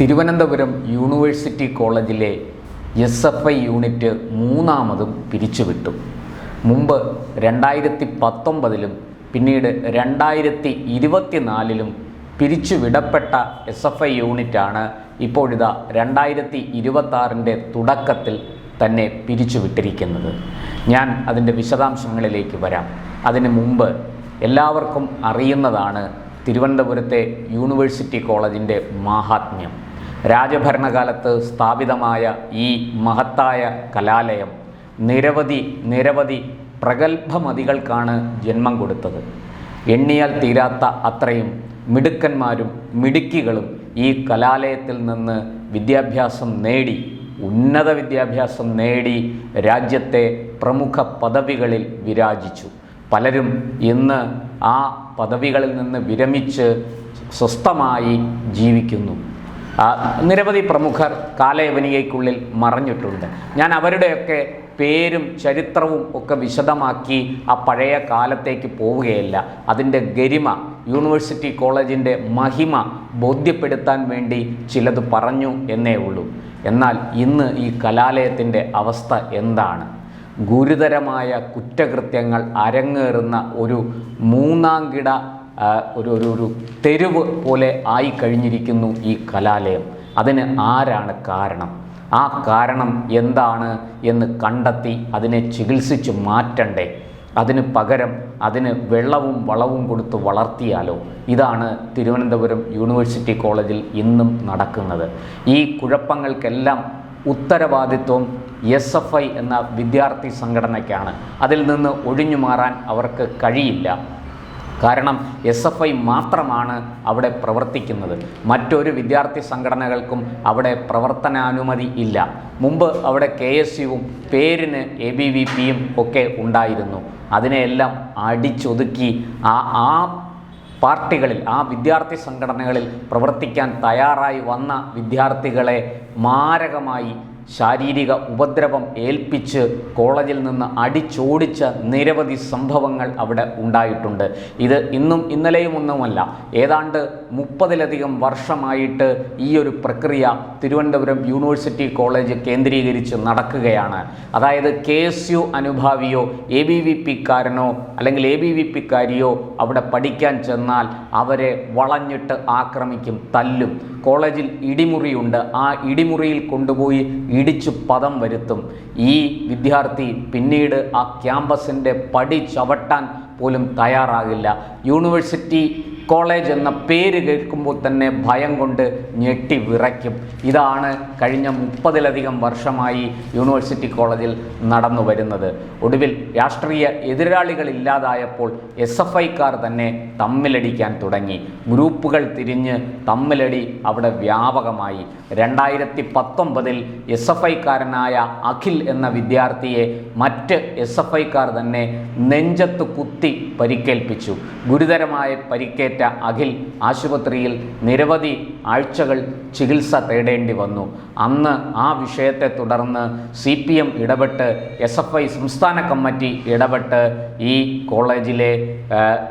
Thiruvananthapuram university കോളേജിലെ S F I unit മൂന്നാമതും പിരിച്ചുവിട്ടു. മുമ്പ് രണ്ടായിരത്തി പത്തൊമ്പതിലും പിന്നീട് രണ്ടായിരത്തി ഇരുപത്തിനാലിലും പിരിച്ചുവിടപ്പെട്ട എസ് എഫ് ഐ യൂണിറ്റാണ് ഇപ്പോഴിതാ രണ്ടായിരത്തി ഇരുപത്താറിന്റെ തുടക്കത്തിൽ തന്നെ പിരിച്ചുവിട്ടിരിക്കുന്നത്. ഞാൻ അതിന്റെ വിശദാംശങ്ങളിലേക്ക് വരാം. അതിനു മുമ്പ് എല്ലാവർക്കും അറിയുന്നതാണ് തിരുവനന്തപുരത്തെ യൂണിവേഴ്സിറ്റി കോളേജിന്റെ മാഹാത്മ്യം. രാജഭരണകാലത്ത് സ്ഥാപിതമായ ഈ മഹത്തായ കലാലയം നിരവധി നിരവധി പ്രഗത്ഭമതികൾക്കാണ് ജന്മം കൊടുത്തത്. എണ്ണിയാൽ തീരാത്ത അത്രയും മിടുക്കന്മാരും മിടുക്കികളും ഈ കലാലയത്തിൽ നിന്ന് വിദ്യാഭ്യാസം നേടി ഉന്നത വിദ്യാഭ്യാസം നേടി രാജ്യത്തെ പ്രമുഖ പദവികളിൽ വിരാജിച്ചു. പലരും ഇന്ന് ആ പദവികളിൽ നിന്ന് വിരമിച്ച് സ്വസ്ഥമായി ജീവിക്കുന്നു. നിരവധി പ്രമുഖർ കാലയവനികയ്ക്കുള്ളിൽ മറഞ്ഞിട്ടുണ്ട്. ഞാൻ അവരുടെയൊക്കെ പേരും ചരിത്രവും ഒക്കെ വിശദമാക്കി ആ പഴയ കാലത്തേക്ക് പോവുകയല്ല. അതിന്റെ ഗരിമ യൂണിവേഴ്സിറ്റി കോളേജിന്റെ മഹിമ ബോധ്യപ്പെടുത്താൻ വേണ്ടി ചിലത് പറഞ്ഞു എന്നേ ഉള്ളൂ. എന്നാൽ ഇന്ന് ഈ കലാലയത്തിന്റെ അവസ്ഥ എന്താണ്? ഗുരുതരമായ കുറ്റകൃത്യങ്ങൾ അരങ്ങേറുന്ന ഒരു മൂന്നാംകിട ഒരു ഒരു ഒരു തെരുവ് പോലെ ആയി കഴിഞ്ഞിരിക്കുന്നു ഈ കലാലയം. അതിന് ആരാണ് കാരണം? ആ കാരണം എന്താണ് എന്ന് കണ്ടെത്തി അതിനെ ചികിത്സിച്ച് മാറ്റണ്ടേ? അതിന് പകരം അതിന് വെള്ളവും വളവും കൊടുത്ത് വളർത്തിയാലോ? ഇതാണ് തിരുവനന്തപുരം യൂണിവേഴ്സിറ്റി കോളേജിൽ ഇന്നും നടക്കുന്നത്. ഈ കുഴപ്പങ്ങൾക്കെല്ലാം ഉത്തരവാദിത്വം എസ് എഫ് ഐ എന്ന വിദ്യാർത്ഥി സംഘടനയ്ക്കാണ്. അതിൽ നിന്ന് ഒഴിഞ്ഞു മാറാൻ അവർക്ക് കഴിയില്ല. കാരണം എസ് എഫ് ഐ മാത്രമാണ് അവിടെ പ്രവർത്തിക്കുന്നത്. മറ്റൊരു വിദ്യാർത്ഥി സംഘടനകൾക്കും അവിടെ പ്രവർത്തനാനുമതി ഇല്ല. മുമ്പ് അവിടെ കെ എസ് യുവും പേരിന് എ ബി വി പിയും ഒക്കെ ഉണ്ടായിരുന്നു. അതിനെയെല്ലാം അടിച്ചൊതുക്കി ആ ആ പാർട്ടികളിൽ ആ വിദ്യാർത്ഥി സംഘടനകളിൽ പ്രവർത്തിക്കാൻ തയ്യാറായി വന്ന വിദ്യാർത്ഥികളെ മാരകമായി ശാരീരിക ഉപദ്രവം ഏൽപ്പിച്ച് കോളേജിൽ നിന്ന് അടിച്ചോടിച്ച നിരവധി സംഭവങ്ങൾ അവിടെ ഉണ്ടായിട്ടുണ്ട്. ഇത് ഇന്നും ഇന്നലെയും ഒന്നുമല്ല. ഏതാണ്ട് മുപ്പതിലധികം വർഷമായിട്ട് ഈ ഒരു പ്രക്രിയ തിരുവനന്തപുരം യൂണിവേഴ്സിറ്റി കോളേജ് കേന്ദ്രീകരിച്ച് നടക്കുകയാണ്. അതായത് കെ എസ് യു അനുഭാവിയോ എ ബി വി പിക്കാരനോ അല്ലെങ്കിൽ എ ബി വി പിക്കാരിയോ അവിടെ പഠിക്കാൻ ചെന്നാൽ അവരെ വളഞ്ഞിട്ട് ആക്രമിക്കും തല്ലും. കോളേജിൽ ഇടിമുറിയുണ്ട്. ആ ഇടിമുറിയിൽ കൊണ്ടുപോയി ഇടിച്ചു പദം വരുത്തും. ഈ വിദ്യാർത്ഥി പിന്നീട് ആ ക്യാമ്പസിന്റെ പടി ചവിട്ടാൻ പോലും തയ്യാറാകില്ല. യൂണിവേഴ്സിറ്റി കോളേജ് എന്ന പേര് കേൾക്കുമ്പോൾ തന്നെ ഭയം കൊണ്ട് ഞെട്ടി വിറയ്ക്കും. ഇതാണ് കഴിഞ്ഞ മുപ്പതിലധികം വർഷമായി യൂണിവേഴ്സിറ്റി കോളേജിൽ നടന്നു വരുന്നത്. ഒടുവിൽ രാഷ്ട്രീയ എതിരാളികളില്ലാതായപ്പോൾ എസ് എഫ് ഐക്കാർ തന്നെ തമ്മിലടിക്കാൻ തുടങ്ങി. ഗ്രൂപ്പുകൾ തിരിഞ്ഞ് തമ്മിലടി അവിടെ വ്യാപകമായി. രണ്ടായിരത്തി പത്തൊമ്പതിൽ എസ് എഫ് ഐക്കാരനായ അഖിൽ എന്ന വിദ്യാർത്ഥിയെ മറ്റ് എസ് എഫ് ഐക്കാർ തന്നെ നെഞ്ചത്ത് കുത്തി പരിക്കേൽപ്പിച്ചു. ഗുരുതരമായ പരിക്കേറ്റ അഖിൽ ആശുപത്രിയിൽ നിരവധി ആഴ്ചകൾ ചികിത്സ തേടേണ്ടി വന്നു. അന്ന് ആ വിഷയത്തെ തുടർന്ന് സി പി എം ഇടപെട്ട് എസ് എഫ് ഐ സംസ്ഥാന കമ്മിറ്റി ഇടപെട്ട് ഈ കോളേജിലെ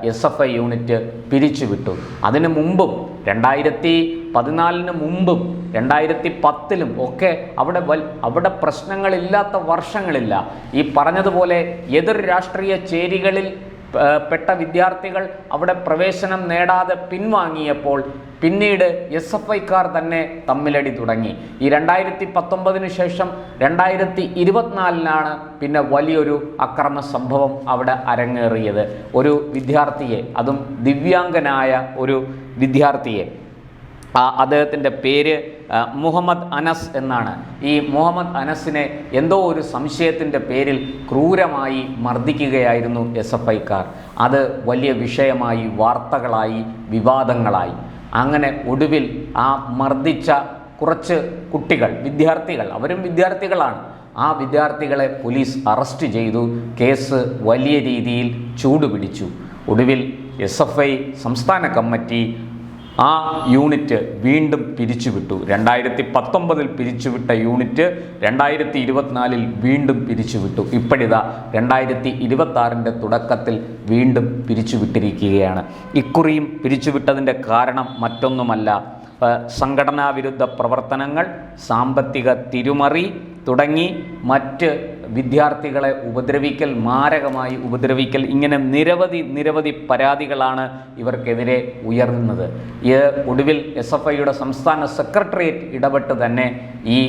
എസ് എഫ് ഐ യൂണിറ്റ് പിരിച്ചുവിട്ടു. അതിനു മുമ്പും രണ്ടായിരത്തി പതിനാലിന് മുമ്പും രണ്ടായിരത്തി പത്തിലും ഒക്കെ അവിടെ വൽ അവിടെ പ്രശ്നങ്ങളില്ലാത്ത വർഷങ്ങളില്ല. ഈ പറഞ്ഞതുപോലെ എതിർ രാഷ്ട്രീയ ചേരികളിൽ പെട്ട വിദ്യാർത്ഥികൾ അവിടെ പ്രവേശനം നേടാതെ പിൻവാങ്ങിയപ്പോൾ പിന്നീട് എസ് എഫ് ഐക്കാർ തന്നെ തമ്മിലടി തുടങ്ങി. ഈ രണ്ടായിരത്തി പത്തൊമ്പതിന് ശേഷം രണ്ടായിരത്തി ഇരുപത്തിനാലിനാണ് പിന്നെ വലിയൊരു അക്രമ സംഭവം അവിടെ അരങ്ങേറിയത്. ഒരു വിദ്യാർത്ഥിയെ അതും ദിവ്യാംഗനായ ഒരു വിദ്യാർത്ഥിയെ. അദ്ദേഹത്തിന്റെ പേര് മുഹമ്മദ് അനസ് എന്നാണ്. ഈ മുഹമ്മദ് അനസിനെ എന്തോ ഒരു സംശയത്തിന്റെ പേരിൽ ക്രൂരമായി മർദ്ദിക്കുകയായിരുന്നു എസ് എഫ് ഐക്കാർ. അത് വലിയ വിഷയമായി വാർത്തകളായി വിവാദങ്ങളായി. അങ്ങനെ ഒടുവിൽ ആ മർദ്ദിച്ച കുറച്ച് കുട്ടികൾ വിദ്യാർത്ഥികൾ അവരും വിദ്യാർത്ഥികളാണ്. ആ വിദ്യാർത്ഥികളെ പോലീസ് അറസ്റ്റ് ചെയ്തു കേസ് വലിയ രീതിയിൽ ചൂടുപിടിച്ചു. ഒടുവിൽ എസ് എഫ് ഐ സംസ്ഥാന കമ്മിറ്റി ആ യൂണിറ്റ് വീണ്ടും പിരിച്ചുവിട്ടു. രണ്ടായിരത്തി പത്തൊമ്പതിൽ പിരിച്ചുവിട്ട യൂണിറ്റ് രണ്ടായിരത്തി ഇരുപത്തിനാലിൽ വീണ്ടും പിരിച്ചുവിട്ടു. ഇപ്പോഴിതാ രണ്ടായിരത്തി ഇരുപത്തി തുടക്കത്തിൽ വീണ്ടും പിരിച്ചുവിട്ടിരിക്കുകയാണ്. ഇക്കുറിയും പിരിച്ചുവിട്ടതിന്റെ കാരണം മറ്റൊന്നുമല്ല. സംഘടനാവിരുദ്ധ സംഘടനാ വിരുദ്ധ പ്രവർത്തനങ്ങൾ സാമ്പത്തിക തിരുമറി തുടങ്ങി മറ്റ് വിദ്യാർത്ഥികളെ ഉപദ്രവിക്കൽ മാരകമായി ഉപദ്രവിക്കൽ ഇങ്ങനെ നിരവധി നിരവധി പരാതികളാണ് ഇവർക്കെതിരെ ഉയർന്നത്. ഈ ഒടുവിൽ എസ് എഫ് ഐയുടെ സംസ്ഥാന സെക്രട്ടേറിയറ്റ് ഇടപെട്ട് തന്നെ ഈ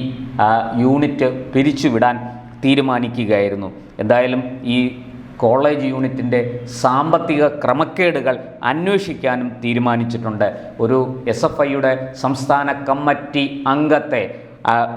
യൂണിറ്റ് പിരിച്ചുവിടാൻ തീരുമാനിക്കുകയായിരുന്നു. എന്തായാലും ഈ കോളേജ് യൂണിറ്റിന്റെ സാമ്പത്തിക ക്രമക്കേടുകൾ അന്വേഷിക്കാനും തീരുമാനിച്ചിട്ടുണ്ട്. ഒരു എസ് എഫ് ഐയുടെ സംസ്ഥാന കമ്മിറ്റി അംഗത്തെ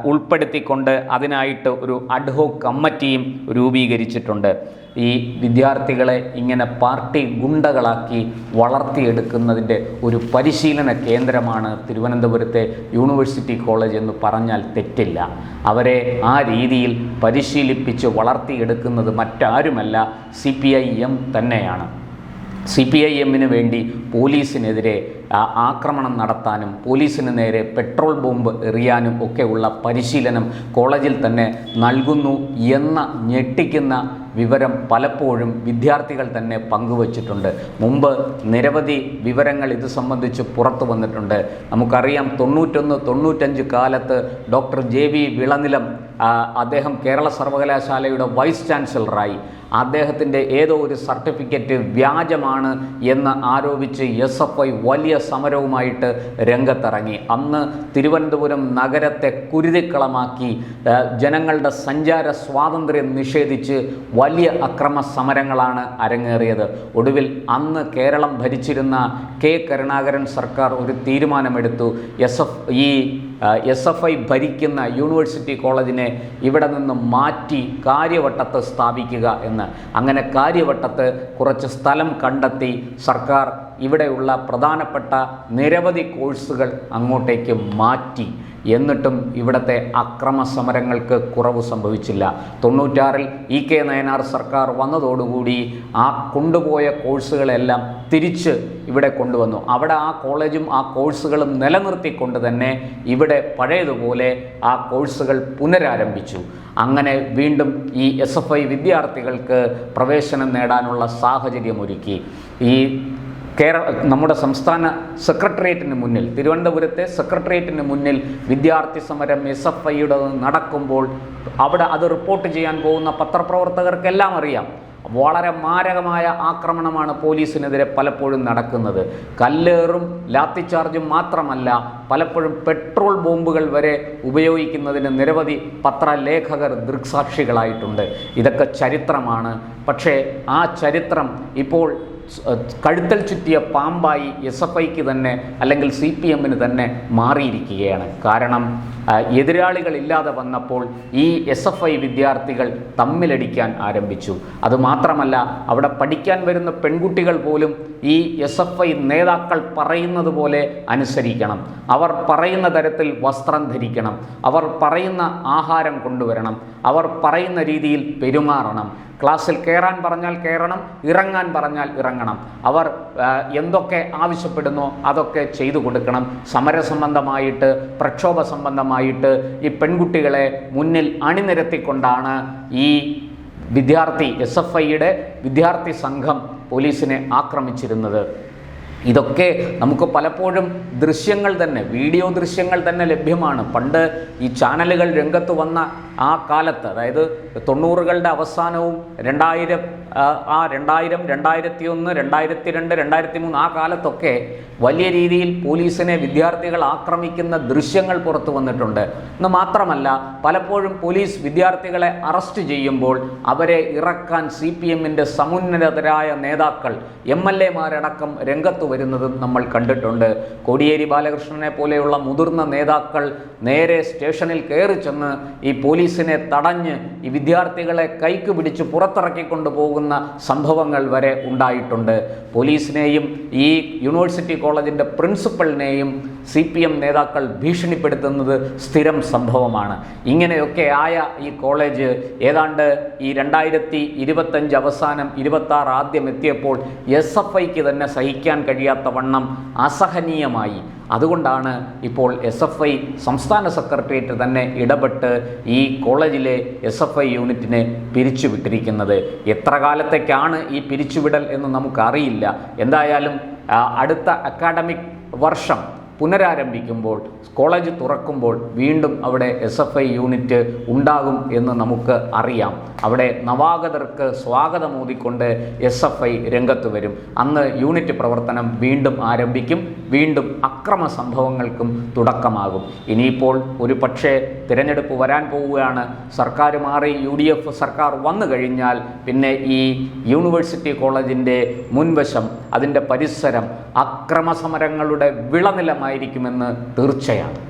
ഉൾപ്പെടുത്തിക്കൊണ്ട് അതിനായിട്ട് ഒരു അഡ്ഹോക് കമ്മിറ്റിയും രൂപീകരിച്ചിട്ടുണ്ട്. ഈ വിദ്യാർത്ഥികളെ ഇങ്ങനെ പാർട്ടി ഗുണ്ടകളാക്കി വളർത്തിയെടുക്കുന്നതിന്റെ ഒരു പരിശീലന കേന്ദ്രമാണ് തിരുവനന്തപുരത്തെ യൂണിവേഴ്സിറ്റി കോളേജ് എന്ന് പറഞ്ഞാൽ തെറ്റില്ല. അവരെ ആ രീതിയിൽ പരിശീലിപ്പിച്ച് വളർത്തിയെടുക്കുന്നത് മറ്റാരുമല്ല സി പി ഐ എം തന്നെയാണ്. സി പി ഐ എമ്മിന് വേണ്ടി പോലീസിനെതിരെ ആക്രമണം നടത്താനും പോലീസിന് നേരെ പെട്രോൾ ബോംബ് എറിയാനും ഒക്കെയുള്ള പരിശീലനം കോളേജിൽ തന്നെ നൽകുന്നു എന്ന ഞെട്ടിക്കുന്ന വിവരം പലപ്പോഴും വിദ്യാർത്ഥികൾ തന്നെ പങ്കുവച്ചിട്ടുണ്ട്. മുമ്പ് നിരവധി വിവരങ്ങൾ ഇത് സംബന്ധിച്ച് പുറത്തു വന്നിട്ടുണ്ട്. നമുക്കറിയാം തൊണ്ണൂറ്റൊന്ന് തൊണ്ണൂറ്റഞ്ച് കാലത്ത് ഡോക്ടർ ജെ വി വിളനിലം അദ്ദേഹം കേരള സർവകലാശാലയുടെ വൈസ് ചാൻസലറായി. അദ്ദേഹത്തിന്റെ ഏതോ ഒരു സർട്ടിഫിക്കറ്റ് വ്യാജമാണ് എന്ന് ആരോപിച്ച് എസ് എഫ് ഐ വലിയ സമരവുമായിട്ട് രംഗത്തിറങ്ങി. അന്ന് തിരുവനന്തപുരം നഗരത്തെ കുരുതിക്കളമാക്കി ജനങ്ങളുടെ സഞ്ചാര സ്വാതന്ത്ര്യം നിഷേധിച്ച് വലിയ അക്രമ സമരങ്ങളാണ് അരങ്ങേറിയത്. ഒടുവിൽ അന്ന് കേരളം ഭരിച്ചിരുന്ന കെ കരുണാകരൻ സർക്കാർ ഒരു തീരുമാനമെടുത്തു. എസ് എഫ് ഈ എസ് എഫ് ഐ ഭരിക്കുന്ന യൂണിവേഴ്സിറ്റി കോളേജിനെ ഇവിടെ നിന്ന് മാറ്റി കാര്യവട്ടത്ത് സ്ഥാപിക്കുക എന്ന്. അങ്ങനെ കാര്യവട്ടത്ത് കുറച്ച് സ്ഥലം കണ്ടെത്തി സർക്കാർ ഇവിടെയുള്ള പ്രധാനപ്പെട്ട നിരവധി കോഴ്സുകൾ അങ്ങോട്ടേക്ക് മാറ്റി. എന്നിട്ടും ഇവിടുത്തെ അക്രമ സമരങ്ങൾക്ക് കുറവ് സംഭവിച്ചില്ല. തൊണ്ണൂറ്റാറിൽ ഇ കെ നയനാർ സർക്കാർ വന്നതോടുകൂടി ആ കൊണ്ടുപോയ കോഴ്സുകളെല്ലാം തിരിച്ച് ഇവിടെ കൊണ്ടുവന്നു. അവിടെ ആ കോളേജും ആ കോഴ്സുകളും നിലനിർത്തിക്കൊണ്ട് തന്നെ ഇവിടെ പഴയതുപോലെ ആ കോഴ്സുകൾ പുനരാരംഭിച്ചു. അങ്ങനെ വീണ്ടും ഈ എസ് എഫ് ഐ വിദ്യാർത്ഥികൾക്ക് പ്രവേശനം നേടാനുള്ള സാഹചര്യമൊരുക്കി. ഈ കേരള നമ്മുടെ സംസ്ഥാന സെക്രട്ടേറിയറ്റിന് മുന്നിൽ തിരുവനന്തപുരത്തെ സെക്രട്ടേറിയറ്റിന് മുന്നിൽ വിദ്യാർത്ഥി സമരം എസ് എഫ് ഐയുടെ നടക്കുമ്പോൾ അവിടെ അത് റിപ്പോർട്ട് ചെയ്യാൻ പോകുന്ന പത്രപ്രവർത്തകർക്കെല്ലാം അറിയാം. വളരെ മാരകമായ ആക്രമണമാണ് പോലീസിനെതിരെ പലപ്പോഴും നടക്കുന്നത്. കല്ലേറും ലാത്തിച്ചാർജും മാത്രമല്ല പലപ്പോഴും പെട്രോൾ ബോംബുകൾ വരെ ഉപയോഗിക്കുന്നതിന് നിരവധി പത്രലേഖകർ ദൃക്സാക്ഷികളായിട്ടുണ്ട്. ഇതൊക്കെ ചരിത്രമാണ്. പക്ഷേ ആ ചരിത്രം ഇപ്പോൾ കഴുത്തൽ ചുറ്റിയ പാമ്പായി എസ് എഫ് ഐക്ക് തന്നെ അല്ലെങ്കിൽ സി പി എമ്മിന് തന്നെ മാറിയിരിക്കുകയാണ്. കാരണം എതിരാളികളില്ലാതെ വന്നപ്പോൾ ഈ എസ് എഫ് ഐ വിദ്യാർത്ഥികൾ തമ്മിലടിക്കാൻ ആരംഭിച്ചു. അതുമാത്രമല്ല അവിടെ പഠിക്കാൻ വരുന്ന പെൺകുട്ടികൾ പോലും ഈ എസ് എഫ് ഐ നേതാക്കൾ പറയുന്നത് പോലെ അനുസരിക്കണം. അവർ പറയുന്ന തരത്തിൽ വസ്ത്രം ധരിക്കണം. അവർ പറയുന്ന ആഹാരം കൊണ്ടുവരണം. അവർ പറയുന്ന രീതിയിൽ പെരുമാറണം. ക്ലാസ്സിൽ കയറാൻ പറഞ്ഞാൽ കയറണം ഇറങ്ങാൻ പറഞ്ഞാൽ ഇറങ്ങണം. അവർ എന്തൊക്കെ ആവശ്യപ്പെടുന്നു അതൊക്കെ ചെയ്തു കൊടുക്കണം. സമരസംബന്ധമായിട്ട് പ്രക്ഷോഭ സംബന്ധമായിട്ട് ഈ പെൺകുട്ടികളെ മുന്നിൽ അണിനിരത്തിക്കൊണ്ടാണ് ഈ വിദ്യാർത്ഥി എസ് എഫ് ഐയുടെ വിദ്യാർത്ഥി സംഘം പോലീസിനെ ആക്രമിച്ചിരുന്നത്. ഇതൊക്കെ നമുക്ക് പലപ്പോഴും ദൃശ്യങ്ങൾ തന്നെ വീഡിയോ ദൃശ്യങ്ങൾ തന്നെ ലഭ്യമാണ്. പണ്ട് ഈ ചാനലുകൾ രംഗത്ത് വന്ന ആ കാലത്ത് അതായത് തൊണ്ണൂറുകളുടെ അവസാനവും രണ്ടായിരം ആ, രണ്ടായിരം രണ്ടായിരത്തി ഒന്ന് രണ്ടായിരത്തി രണ്ട് രണ്ടായിരത്തി മൂന്ന് ആ കാലത്തൊക്കെ വലിയ രീതിയിൽ പോലീസിനെ വിദ്യാർത്ഥികൾ ആക്രമിക്കുന്ന ദൃശ്യങ്ങൾ പുറത്തു വന്നിട്ടുണ്ട്. എന്ന് മാത്രമല്ല പലപ്പോഴും പോലീസ് വിദ്യാർത്ഥികളെ അറസ്റ്റ് ചെയ്യുമ്പോൾ അവരെ ഇറക്കാൻ സി പി എമ്മിന്റെ സമുന്നതരായ നേതാക്കൾ എം എൽ എമാരടക്കം രംഗത്ത് വരുന്നതും നമ്മൾ കണ്ടിട്ടുണ്ട്. കോടിയേരി ബാലകൃഷ്ണനെ പോലെയുള്ള മുതിർന്ന നേതാക്കൾ നേരെ സ്റ്റേഷനിൽ കയറി ചെന്ന് ഈ പോലീസിനെ തടഞ്ഞ് ഈ വിദ്യാർത്ഥികളെ കൈക്ക് പിടിച്ച് പുറത്തിറക്കിക്കൊണ്ട് പോകുന്ന സംഭവങ്ങൾ വരെ ഉണ്ടായിട്ടുണ്ട്. പോലീസിനെയും ഈ യൂണിവേഴ്സിറ്റി കോളേജിന്റെ പ്രിൻസിപ്പളിനെയും സി പി എം നേതാക്കൾ ഭീഷണിപ്പെടുത്തുന്നത് സ്ഥിരം സംഭവമാണ്. ഇങ്ങനെയൊക്കെ ആയ ഈ കോളേജ് ഏതാണ്ട് ഈ രണ്ടായിരത്തി ഇരുപത്തഞ്ച് അവസാനം ഇരുപത്താറ് ആദ്യം എത്തിയപ്പോൾ എസ് എഫ് ഐക്ക് തന്നെ സഹിക്കാൻ കഴിയാത്ത വണ്ണം അസഹനീയമായി. അതുകൊണ്ടാണ് ഇപ്പോൾ എസ് എഫ് ഐ സംസ്ഥാന സെക്രട്ടേറിയറ്റ് തന്നെ ഇടപെട്ട് ഈ കോളേജിലെ എസ് എഫ് ഐ യൂണിറ്റിനെ പിരിച്ചുവിട്ടിരിക്കുന്നത്. എത്ര കാലത്തേക്കാണ് ഈ പിരിച്ചുവിടൽ എന്ന് നമുക്കറിയില്ല. എന്തായാലും അടുത്ത അക്കാഡമിക് വർഷം പുനരാരംഭിക്കുമ്പോൾ കോളേജ് തുറക്കുമ്പോൾ വീണ്ടും അവിടെ എസ് എഫ് ഐ യൂണിറ്റ് ഉണ്ടാകും എന്ന് നമുക്ക് അറിയാം. അവിടെ നവാഗതർക്ക് സ്വാഗതമോതിക്കൊണ്ട് എസ് എഫ് ഐ രംഗത്ത് വരും. അന്ന് യൂണിറ്റ് പ്രവർത്തനം വീണ്ടും ആരംഭിക്കും. വീണ്ടും അക്രമ സംഭവങ്ങൾക്കും തുടക്കമാകും. ഇനിയിപ്പോൾ ഒരു പക്ഷേ തിരഞ്ഞെടുപ്പ് വരാൻ പോവുകയാണ്. സർക്കാർ മാറി യു ഡി എഫ് സർക്കാർ വന്നു കഴിഞ്ഞാൽ പിന്നെ ഈ യൂണിവേഴ്സിറ്റി കോളേജിന്റെ മുൻവശം അതിന്റെ പരിസരം അക്രമ സമരങ്ങളുടെ വിളനിലമായിരിക്കുമെന്ന് തീർച്ചയാണ്.